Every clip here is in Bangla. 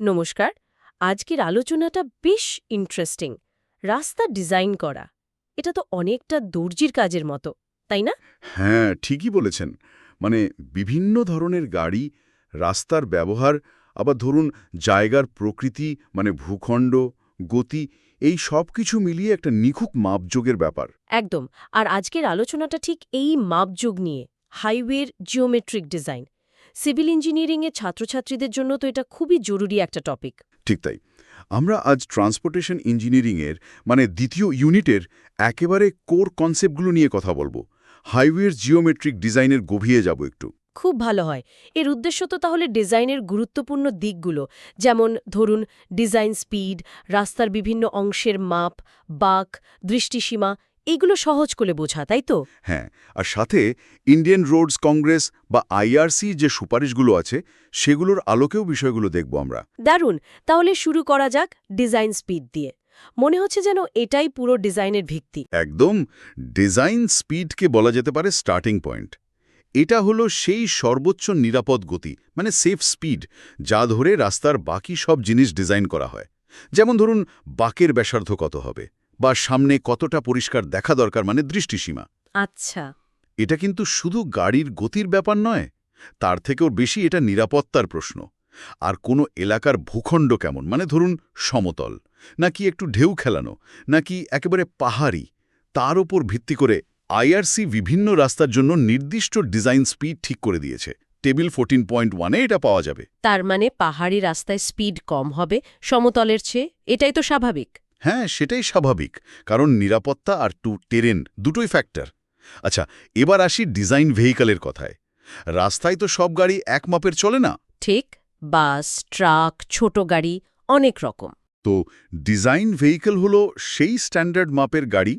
নমস্কার আজকের আলোচনাটা বেশ ইন্টারেস্টিং রাস্তা ডিজাইন করা এটা তো অনেকটা দর্জির কাজের মতো তাই না? হ্যাঁ ঠিকই বলেছেন মানে বিভিন্ন ধরনের গাড়ি রাস্তার ব্যবহার আবার ধরুন জায়গার প্রকৃতি মানে ভূখণ্ড গতি এই সব কিছু মিলিয়ে একটা নিখুঁত মাপযোগের ব্যাপার। একদম আর আজকের আলোচনাটা ঠিক এই মাপযোগ নিয়ে হাইওয়ের জিওমেট্রিক ডিজাইন সিভিল ইঞ্জিনিয়ারিংয়ের ছাত্রছাত্রীদের জন্য তো এটা খুবই জরুরি একটা টপিক ঠিক তাই। আমরা আজ ট্রান্সপোর্টেশন ইঞ্জিনিয়ারিংয়ের মানে দ্বিতীয় ইউনিটের একেবারে কোর কনসেপ্টগুলো নিয়ে কথা বলব। হাইওয়ের জিওমেট্রিক ডিজাইনের গভীরে যাব একটু। খুব ভালো হয়। এর উদ্দেশ্য তো তাহলে ডিজাইনের গুরুত্বপূর্ণ দিকগুলো যেমন ধরুন ডিজাইন স্পিড রাস্তার বিভিন্ন অংশের মাপ বাঁক দৃষ্টিসীমা এগুলো সহজ করে বোঝা তাই তো? হ্যাঁ আর সাথে ইন্ডিয়ান রোডস কংগ্রেস বা আইআরসি যে সুপারিশগুলো আছে সেগুলোর আলোকেও বিষয়গুলো দেখব আমরা। দারুণ! তাহলে শুরু করা যাক ডিজাইন স্পিড দিয়ে। মনে হচ্ছে যেন এটাই পুরো ডিজাইনের ভিত্তি। একদম! ডিজাইন স্পিডকে বলা যেতে পারে স্টার্টিং পয়েন্ট। এটা হলো সেই সর্বোচ্চ নিরাপদ গতি মানে সেফ স্পিড যা ধরে রাস্তার বাকি সব জিনিস ডিজাইন করা হয়। যেমন ধরুন বাকের ব্যাসার্ধ কত হবে? বা সামনে কতটা পরিষ্কার দেখা দরকার মানে দৃষ্টিসীমা। আচ্ছা। এটা কিন্তু শুধু গাড়ির গতির ব্যাপার নয় তার থেকেও বেশি এটা নিরাপত্তার প্রশ্ন। আর কোনো এলাকার ভূখণ্ড কেমন? মানে ধরুন সমতল নাকি একটু ঢেউ খেলানো নাকি একেবারে পাহাড়ি তার ওপর ভিত্তি করে আইআরসি বিভিন্ন রাস্তার জন্য নির্দিষ্ট ডিজাইন স্পিড ঠিক করে দিয়েছে। টেবিল ফোরটিন পয়েন্ট ওয়ানে এটা পাওয়া যাবে। তার মানে পাহাড়ি রাস্তায় স্পিড কম হবে সমতলের চেয়ে এটাই তো স্বাভাবিক। হ্যাঁ সেটাই স্বাভাবিক। কারণ নিরাপত্তা আর টু টেরেন দুটোই ফ্যাক্টর আচ্ছা এবার আসি ডিজাইন ভেহিকলের কথায়। রাস্তায় তো সব গাড়ি এক মাপের চলে না? ঠিক বাস ট্রাক ছোট গাড়ি অনেক রকম। তো ডিজাইন ভেহিকল হলো সেই স্ট্যান্ডার্ড মাপের গাড়ি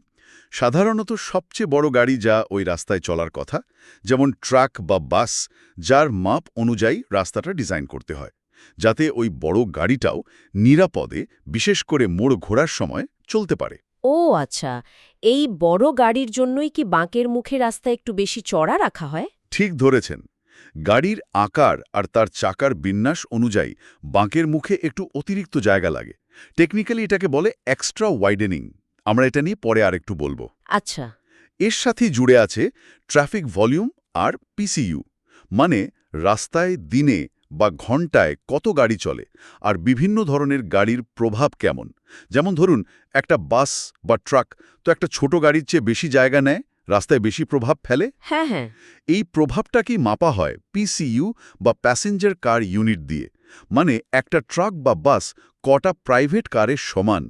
সাধারণত সবচেয়ে বড় গাড়ি যা ওই রাস্তায় চলার কথা যেমন ট্রাক বা বাস যার মাপ অনুযায়ী রাস্তাটা ডিজাইন করতে হয়। যাতে ওই বড় গাড়িটাও নিরাপদে বিশেষ করে মোড় ঘোরার সময় চলতে পারে। ও আচ্ছা এই বড় গাড়ির জন্যই কি বাঁকের মুখে রাস্তা একটু বেশি চড়া রাখা হয়? ঠিক ধরেছেন। গাড়ির আকার আর তার চাকার বিন্যাস অনুযায়ী বাঁকের মুখে একটু অতিরিক্ত জায়গা লাগে। টেকনিক্যালি এটাকে বলে এক্সট্রা ওয়াইডেনিং। আমরা এটা নিয়ে পরে আরেকটু বলব। আচ্ছা। এর সাথে জুড়ে আছে ট্রাফিক ভলিউম আর পিসিইউ। মানে রাস্তায় দিনে বা ঘন্টায় কত গাড়ি চলে আর বিভিন্ন ধরনের গাড়ির প্রভাব কেমন? যেমন ধরুন একটা বাস বা ট্রাক তো একটা ছোট গাড়ির চেয়ে বেশি জায়গা নেয় রাস্তায় বেশি প্রভাব ফেলে? হ্যাঁ হ্যাঁ। এই প্রভাবটা কি মাপা হয় পিসিইউ বা প্যাসেঞ্জার কার ইউনিট দিয়ে? মানে একটা ট্রাক বা বাস কটা প্রাইভেট কারের সমান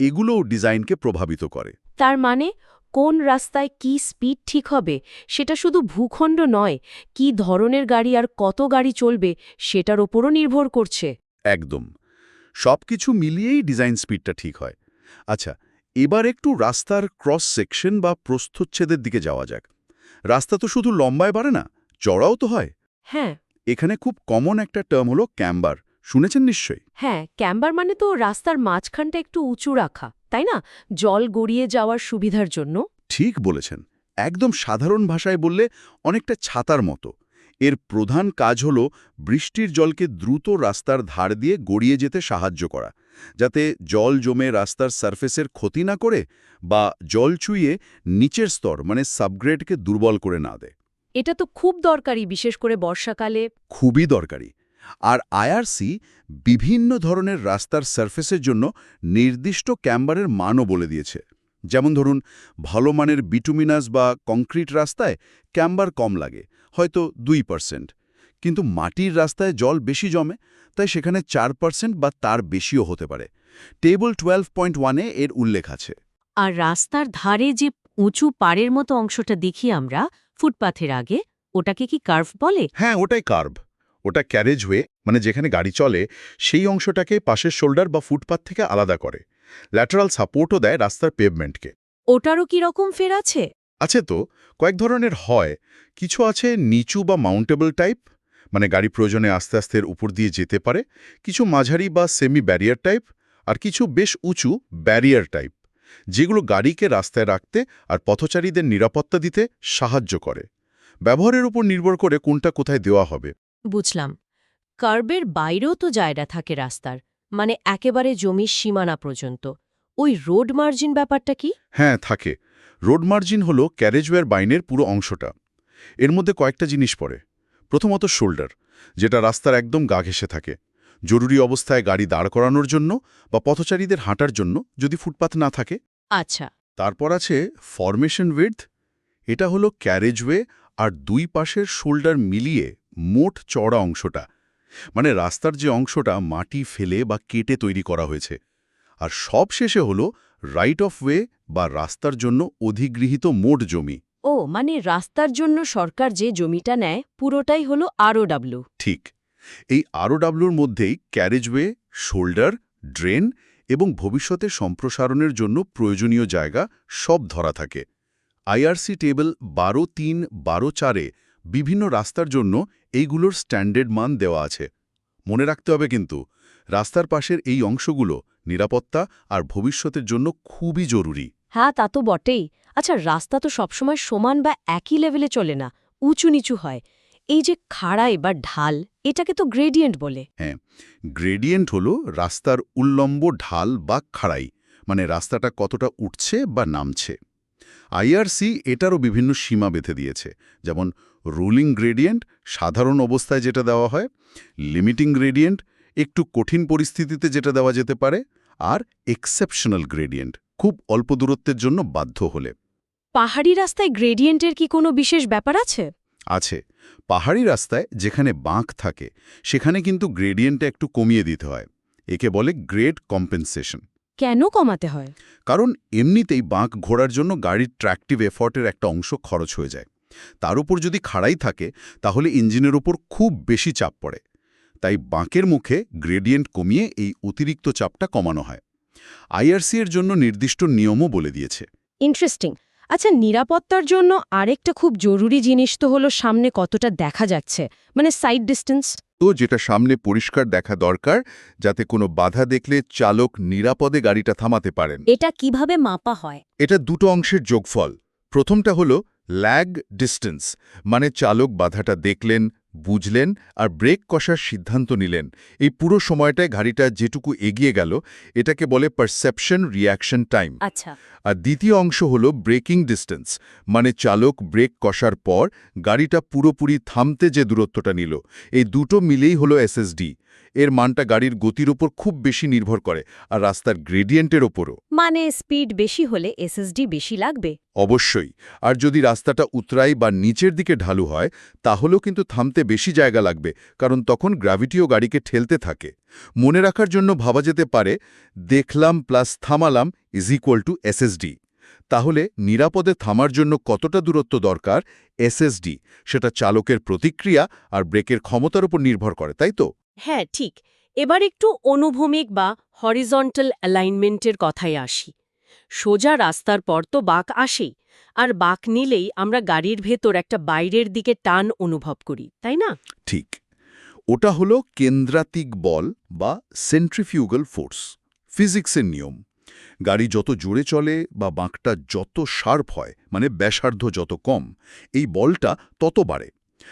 এগুলোও ডিজাইনকে প্রভাবিত করে। তার মানে কোন রাস্তায় কি স্পিড ঠিক হবে সেটা শুধু ভূখণ্ড নয় কি ধরনের গাড়ি আর কত গাড়ি চলবে সেটার ওপরও নির্ভর করছে। একদম। সব কিছু মিলিয়েই ডিজাইন স্পিডটা ঠিক হয়। আচ্ছা এবার একটু রাস্তার ক্রস সেকশন বা প্রস্থচ্ছেদের দিকে যাওয়া যাক। রাস্তা তো শুধু লম্বায় বাড়ে না চড়াও তো হয়। হ্যাঁ। এখানে খুব কমন একটা টার্ম হলো ক্যাম্বার। শুনেছেন নিশ্চয়ই? হ্যাঁ ক্যাম্বার মানে তো রাস্তার মাঝখানটা একটু উঁচু রাখা। তাই না? জল গড়িয়ে যাওয়ার সুবিধার জন্য। ঠিক বলেছেন। একদম সাধারণ ভাষায় বললে অনেকটা ছাতার মতো। এর প্রধান কাজ হল বৃষ্টির জলকে দ্রুত রাস্তার ধার দিয়ে গড়িয়ে যেতে সাহায্য করা যাতে জল জমে রাস্তার সারফেসের ক্ষতি না করে বা জল চুইয়ে নিচের স্তর মানে সাবগ্রেডকে দুর্বল করে না দেয়। এটা তো খুব দরকারি বিশেষ করে বর্ষাকালে। খুবই দরকারি। আর আইআরসি বিভিন্ন ধরনের রাস্তার সারফেসের জন্য নির্দিষ্ট ক্যাম্বারের মানও বলে দিয়েছে। যেমন ধরুন ভালো মানের বিটুমিনাস বা কংক্রিট রাস্তায় ক্যাম্বার কম লাগে হয়তো দুই পার্সেন্ট কিন্তু মাটির রাস্তায় জল বেশি জমে তাই সেখানে চার পার্সেন্ট বা তার বেশিও হতে পারে। টেবল টুয়েলভ পয়েন্ট ওয়ানে এর উল্লেখ আছে। আর রাস্তার ধারে যে উঁচু পাড়ের মতো অংশটা দেখি আমরা ফুটপাথের আগে ওটাকে কি কার্ভ বলে? হ্যাঁ ওটাই কার্ভ ওটা ক্যারেজওয়ে মানে যেখানে গাড়ি চলে সেই অংশটাকে পাশের শোল্ডার বা ফুটপাথ থেকে আলাদা করে। ল্যাটারাল সাপোর্টও দেয় রাস্তার পেভমেন্টকে ওটারও কি রকম ফের আছে? আছে তো। কয়েক ধরনের হয়। কিছু আছে নিচু বা মাউন্টেবল টাইপ মানে গাড়ি প্রয়োজনে আস্তে আস্তে উপর দিয়ে যেতে পারে। কিছু মাঝারি বা সেমি ব্যারিয়ার টাইপ আর কিছু বেশ উঁচু ব্যারিয়ার টাইপ যেগুলো গাড়িকে রাস্তায় রাখতে আর পথচারীদের নিরাপত্তা দিতে সাহায্য করে। ব্যবহারের উপর নির্ভর করে কোনটা কোথায় দেওয়া হবে। বুঝলাম। কার্বের বাইরেও তো জায়গা থাকে রাস্তার মানে একেবারে জমির সীমানা পর্যন্ত। ওই রোড মার্জিন ব্যাপারটা কি? হ্যাঁ থাকে। রোড মার্জিন হল ক্যারেজওয়ের বাইনের পুরো অংশটা। এর মধ্যে কয়েকটা জিনিস পড়ে। প্রথমত শোল্ডার যেটা রাস্তার একদম গা ঘেসে থাকে। জরুরি অবস্থায় গাড়ি দাঁড় করানোর জন্য বা পথচারীদের হাঁটার জন্য যদি ফুটপাথ না থাকে। আচ্ছা। তারপর আছে ফরমেশন উইথ এটা হলো ক্যারেজওয়ে আর দুই পাশের শোল্ডার মিলিয়ে মোট চড়া অংশটা মানে রাস্তার যে অংশটা মাটি ফেলে বা কেটে তৈরি করা হয়েছে। আর সব শেষে হলো রাইট অফ ওয়ে বা রাস্তার জন্য অধিগৃহীত মোট জমি। ও মানে রাস্তার জন্য সরকার যে জমিটা নেয় পুরোটাই হলো আরও ডাব্লু ঠিক। এই আরওডাব্লুর মধ্যেই ক্যারেজওয়ে শোল্ডার ড্রেন এবং ভবিষ্যতে সম্প্রসারণের জন্য প্রয়োজনীয় জায়গা সব ধরা থাকে। আইআরসি টেবল বারো তিন বারো চারে বিভিন্ন রাস্তার জন্য এইগুলোর স্ট্যান্ডার্ড মান দেওয়া আছে। মনে রাখতে হবে কিন্তু রাস্তার পাশের এই অংশগুলো নিরাপত্তা আর ভবিষ্যতের জন্য খুবই জরুরি। হ্যাঁ তা তো বটেই। আচ্ছা রাস্তা তো সবসময় সমান বা একই লেভেলে চলে না উঁচু নিচু হয়। এই যে খাড়াই বা ঢাল এটাকে তো গ্রেডিয়েন্ট বলে। হ্যাঁ গ্রেডিয়েন্ট হলো রাস্তার উল্লম্ব ঢাল বা খাড়াই মানে রাস্তাটা কতটা উঠছে বা নামছে। আইআরসি এটারও বিভিন্ন সীমা বেঁধে দিয়েছে যেমন রুলিং গ্রেডিয়েন্ট সাধারণ অবস্থায় যেটা দেওয়া হয় লিমিটিং গ্রেডিয়েন্ট একটু কঠিন পরিস্থিতিতে যেটা দেওয়া যেতে পারে আর এক্সেপশনাল গ্রেডিয়েন্ট খুব অল্প দূরত্বের জন্য বাধ্য হলে। পাহাড়ি রাস্তায় গ্রেডিয়েন্টের কি কোনো বিশেষ ব্যাপার আছে? আছে। পাহাড়ি রাস্তায় যেখানে বাঁক থাকে সেখানে কিন্তু গ্রেডিয়েন্টটা একটু কমিয়ে দিতে হয়। একে বলে গ্রেড কম্পেনসেশন। কেন কমাতে হয়? কারণ এমনিতেই বাঁক ঘোরার জন্য গাড়ির ট্র্যাকটিভ এফর্টের একটা অংশ খরচ হয়ে যায়। তার উপর যদি খাড়াই থাকে তাহলে ইঞ্জিনের ওপর খুব বেশি চাপ পড়ে। তাই বাঁকের মুখে গ্রেডিয়েন্ট কমিয়ে এই অতিরিক্ত চাপটা কমানো হয়। আইআরসি এর জন্য নির্দিষ্ট নিয়মও বলে দিয়েছে। ইন্টারেস্টিং আচ্ছা নিরাপত্তার জন্য আরেকটা খুব জরুরি জিনিস তো হলো সামনে কতটা দেখা যাচ্ছে। মানে সাইড ডিস্টেন্স যেটা সামনে পরিষ্কার দেখা দরকার যাতে কোনো বাধা দেখলে চালক নিরাপদে গাড়িটা থামাতে পারেন। এটা কীভাবে মাপা হয়? এটা দুটো অংশের যোগফল। প্রথমটা হলো ল্যাগ ডিস্টেন্স মানে চালক বাধাটা দেখলেন বুঝলেন আর ব্রেক কষার সিদ্ধান্ত নিলেন। এই পুরো সময়টায় গাড়িটা যেটুকু এগিয়ে গেল এটাকে বলে পারসেপশন রিয়াকশন টাইম আচ্ছা। আর দ্বিতীয় অংশ হলো ব্রেকিং ডিস্টেন্স মানে চালক ব্রেক কষার পর গাড়িটা পুরোপুরি থামতে যে দূরত্বটা নিল এই দুটো মিলেই হলো এসএসডি এর মানটা গাড়ির গতির ওপর খুব বেশি নির্ভর করে আর রাস্তার গ্রেডিয়েন্টের ওপরও। মানে স্পিড বেশি হলে এসএসডি বেশি লাগবে। অবশ্যই। আর যদি রাস্তাটা উতরাই বা নিচের দিকে ঢালু হয়, তাহলেও কিন্তু থামতে বেশি জায়গা লাগবে, কারণ তখন গ্র্যাভিটিও গাড়িকে ঠেলতে থাকে। মনে রাখার জন্য ভাবা যেতে পারে, দেখলাম প্লাস থামালাম ইজ ইকুয়াল টু এসএসডি তাহলে নিরাপদে থামার জন্য কতটা দূরত্ব দরকার? এসএসডি সেটা চালকের প্রতিক্রিয়া আর ব্রেকের ক্ষমতার উপর নির্ভর করে, তাই তো? হ্যাঁ ঠিক। এবার একটু অনুভূমিক বা হরিজন্টাল অ্যালাইনমেন্টের কথায় আসি। সোজা রাস্তার পর তো বাঁক আসেই আর বাঁক নিলেই আমরা গাড়ির ভেতর একটা বাইরের দিকে টান অনুভব করি তাই না? ঠিক। ওটা হলো কেন্দ্রাতিক বল বা সেন্ট্রিফিউগাল ফোর্স ফিজিক্সের নিয়ম। গাড়ি যত জোরে চলে বা বাঁকটা যত শার্প হয় মানে ব্যাসার্ধ যত কম এই বলটা তত বাড়ে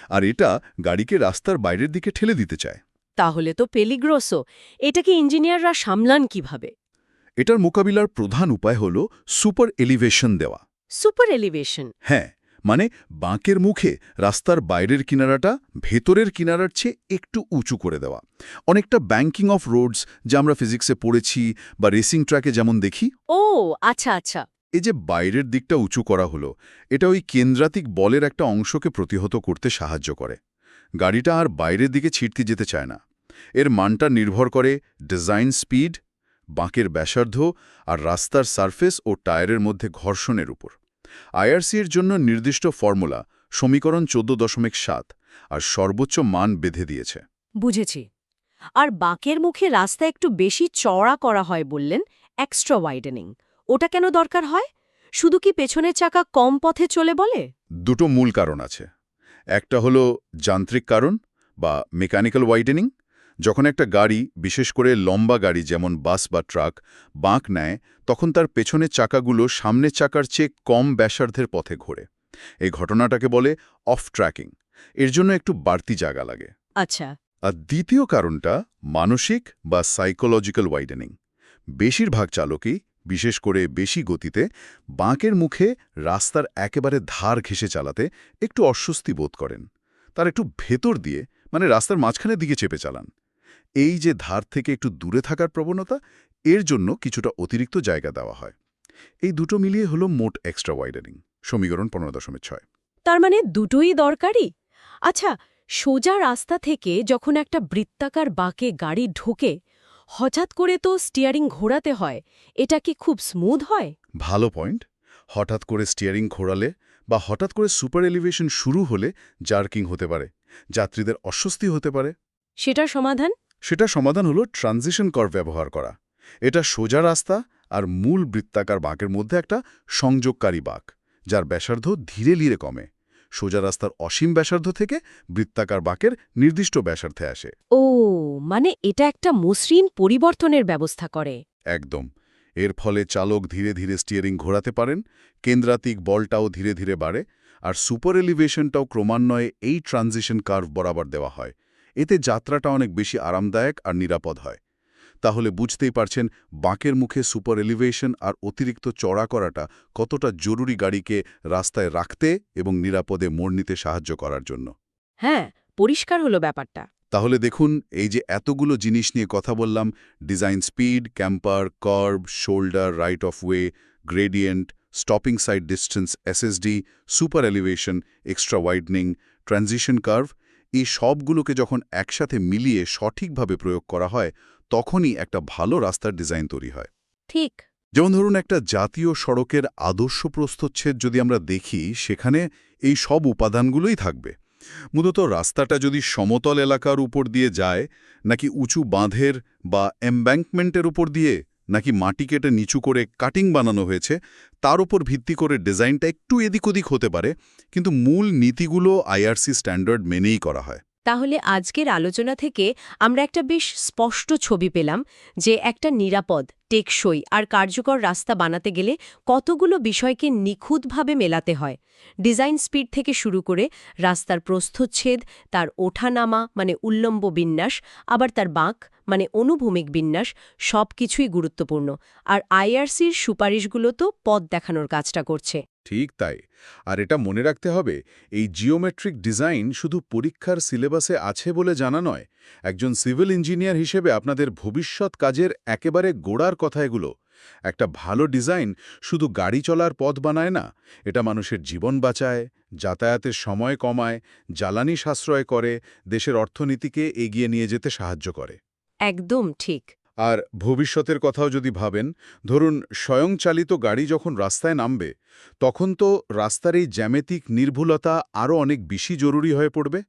আর এটা গাড়িকে রাস্তার বাইরের দিকে ঠেলে দিতে চায়। তাহলে তো পেলিগ্রোসো। এটাকে ইঞ্জিনিয়াররা সামলান কীভাবে? এটার মোকাবিলার প্রধান উপায় হল সুপার এলিভেশন দেওয়া। Super elevation. হ্যাঁ মানে বাঁকের মুখে রাস্তার বাইরের কিনারাটা ভেতরের কিনারার চেয়ে একটু উঁচু করে দেওয়া। অনেকটা ব্যাংকিং অফ রোডস যা আমরা ফিজিক্সে পড়েছি বা রেসিং ট্র্যাকে যেমন দেখি। ও আচ্ছা আচ্ছা। এই যে বাইরের দিকটা উঁচু করা হলো এটা ওই কেন্দ্রাতিক বলের একটা অংশকে প্রতিহত করতে সাহায্য করে। গাড়িটা আর বাইরের দিকে ছিটতে যেতে চায় না। এর মানটা নির্ভর করে ডিজাইন স্পিড বাঁকের ব্যাসার্ধ আর রাস্তার সারফেস ও টায়ারের মধ্যে ঘর্ষণের উপর। আইআরসি এর জন্য নির্দিষ্ট ফর্মুলা সমীকরণ চোদ্দ দশমিক সাত আর সর্বোচ্চ মান বেঁধে দিয়েছে। বুঝেছি। আর বাঁকের মুখে রাস্তা একটু বেশি চড়া করা হয় বললেন এক্সট্রা ওয়াইডেনিং ওটা কেন দরকার হয়? শুধু কি পেছনের চাকা কম পথে চলে বলে? দুটো মূল কারণ আছে। একটা হলো যান্ত্রিক কারণ বা মেকানিক্যাল ওয়াইডেনিং যখন একটা গাড়ি বিশেষ করে লম্বা গাড়ি যেমন বাস বা ট্রাক বাঁক নেয় তখন তার পেছনের চাকাগুলো সামনের চাকার চেয়ে কম ব্যাসার্ধের পথে ঘোরে। এই ঘটনাটাকে বলে অফ ট্র্যাকিং এর জন্য একটু বাড়তি জায়গা লাগে। আচ্ছা। আর দ্বিতীয় কারণটা মানসিক বা সাইকোলজিক্যাল ওয়াইডেনিং বেশিরভাগ চালকই বিশেষ করে বেশি গতিতে বাঁকের মুখে রাস্তার একেবারে ধার ঘেঁষে চালাতে একটু অস্বস্তি বোধ করেন। তার একটু ভেতর দিয়ে মানে রাস্তার মাঝখানের দিকে চেপে চালান। এই যে ধার থেকে একটু দূরে থাকার প্রবণতা এর জন্য কিছুটা অতিরিক্ত জায়গা দেওয়া হয়। এই দুটো মিলিয়ে হলো মোট এক্সট্রা ওয়াইডেনিং সমীকরণ পনেরো দশমিক ছয়। তার মানে দুটোই দরকারি? আচ্ছা সোজা রাস্তা থেকে যখন একটা বৃত্তাকার বাঁকে গাড়ি ঢোকে হঠাৎ করে তো স্টিয়ারিং ঘোরাতে হয় এটা কি খুব স্মুথ হয়? ভালো পয়েন্ট হঠাৎ করে স্টিয়ারিং ঘোরালে বা হঠাৎ করে সুপার এলিভেশন শুরু হলে জার্কিং হতে পারে যাত্রীদের অস্বস্তি হতে পারে। সেটার সমাধান? সেটা সমাধান হলো ট্রানজিশন কর ব্যবহার করা। এটা সোজা রাস্তা আর মূল বৃত্তাকার বাঁকের মধ্যে একটা সংযোগকারী বাঁক যার ব্যাসার্ধ ধীরে ধীরে কমে। সোজা রাস্তার অসীম ব্যাসার্ধ থেকে বৃত্তাকার বাঁকের নির্দিষ্ট ব্যাসার্ধে আসে। ও মানে এটা একটা মসৃণ পরিবর্তনের ব্যবস্থা করে। একদম। এর ফলে চালক ধীরে ধীরে স্টিয়ারিং ঘোরাতে পারেন কেন্দ্রাতিক বলটাও ধীরে ধীরে বাড়ে আর সুপার এলিভেশনটাও ক্রমান্বয়ে এই ট্রানজিশন কার্ভ বরাবর দেওয়া হয়। এতে যাত্রাটা অনেক বেশি আরামদায়ক আর নিরাপদ হয়। তাহলে বুঝতেই পারছেন বাঁকের মুখে সুপার এলিভেশন আর অতিরিক্ত চড়া করাটা কতটা জরুরি গাড়িকে রাস্তায় রাখতে এবং নিরাপদে মোড় নিতে সাহায্য করার জন্য। হ্যাঁ পরিষ্কার হলো ব্যাপারটা। তাহলে দেখুন এই যে এতগুলো জিনিস নিয়ে কথা বললাম design speed camber curve shoulder right of way gradient stopping sight distance SSD super elevation extra widening transition curve এই সবগুলোকে যখন একসাথে মিলিয়ে সঠিকভাবে প্রয়োগ করা হয় তখনই একটা ভালো রাস্তার ডিজাইন তৈরি হয়। ঠিক। যেমন ধরুন একটা জাতীয় সড়কের আদর্শ প্রস্থচ্ছেদ যদি আমরা দেখি সেখানে এই সব উপাদানগুলোই থাকবে। মূলত রাস্তাটা যদি সমতল এলাকার উপর দিয়ে যায় নাকি উঁচু বাঁধের বা এমব্যাঙ্কমেন্টের উপর দিয়ে নাকি মাটি কেটে নিচু করে কাটিং বানানো হয়েছে, তার উপর ভিত্তি করে ডিজাইনটা একটু এদিক ওদিক হতে পারে, কিন্তু মূল নীতিগুলো আইআরসি স্ট্যান্ডার্ড মেনেই করা হয়। তাহলে আজকের আলোচনা থেকে আমরা একটা বেশ স্পষ্ট ছবি পেলাম, যে একটা নিরাপদ টেকসই আর কার্যকর রাস্তা বানাতে গেলে কতগুলো বিষয়কে নিখুঁতভাবে মেলাতে হয়। ডিজাইন স্পিড থেকে শুরু করে রাস্তার প্রস্থচ্ছেদ, তার ওঠানামা মানে উল্লম্ব বিন্যাস, আবার তার বাঁক মানে অনুভূমিক বিন্যাস সব কিছুই গুরুত্বপূর্ণ। আর আইআরসির সুপারিশগুলো তো পথ দেখানোর কাজটা করছে। ঠিক তাই। আর এটা মনে রাখতে হবে, এই জিওমেট্রিক ডিজাইন শুধু পরীক্ষার সিলেবাসে আছে বলে জানা নয় একজন সিভিল ইঞ্জিনিয়ার হিসেবে আপনাদের ভবিষ্যৎ কাজের একেবারে গোড়ার কথা এগুলো। একটা ভালো ডিজাইন শুধু গাড়ি চলার পথ বানায় না এটা মানুষের জীবন বাঁচায় যাতায়াতের সময় কমায় জ্বালানি সাশ্রয় করে দেশের অর্থনীতিকে এগিয়ে নিয়ে যেতে সাহায্য করে। একদম ঠিক। আর ভবিষ্যতের কথাও যদি ভাবেন ধরুন স্বয়ংচালিত গাড়ি যখন রাস্তায় নামবে তখন তো রাস্তার এই জ্যামেতিক নির্ভুলতা আরও অনেক বেশি জরুরি হয়ে পড়বে।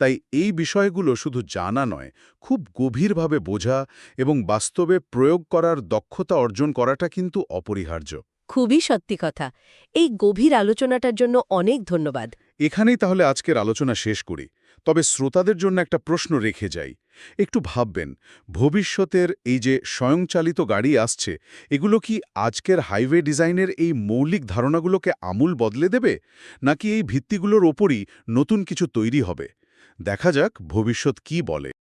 তাই এই বিষয়গুলো শুধু জানা নয় খুব গভীরভাবে বোঝা এবং বাস্তবে প্রয়োগ করার দক্ষতা অর্জন করাটা কিন্তু অপরিহার্য। খুবই সত্যি কথা। এই গভীর আলোচনাটার জন্য অনেক ধন্যবাদ। এখানেই তাহলে আজকের আলোচনা শেষ করি। তবে শ্রোতাদের জন্য একটা প্রশ্ন রেখে যাই। একটু ভাববেন ভবিষ্যতের এই যে স্বয়ংচালিত গাড়ি আসছে এগুলো কি আজকের হাইওয়ে ডিজাইনের এই মৌলিক ধারণাগুলোকে আমূল বদলে দেবে? নাকি এই ভিত্তিগুলোর ওপরই নতুন কিছু তৈরি হবে? দেখা যাক ভবিষ্যৎ কি বলে।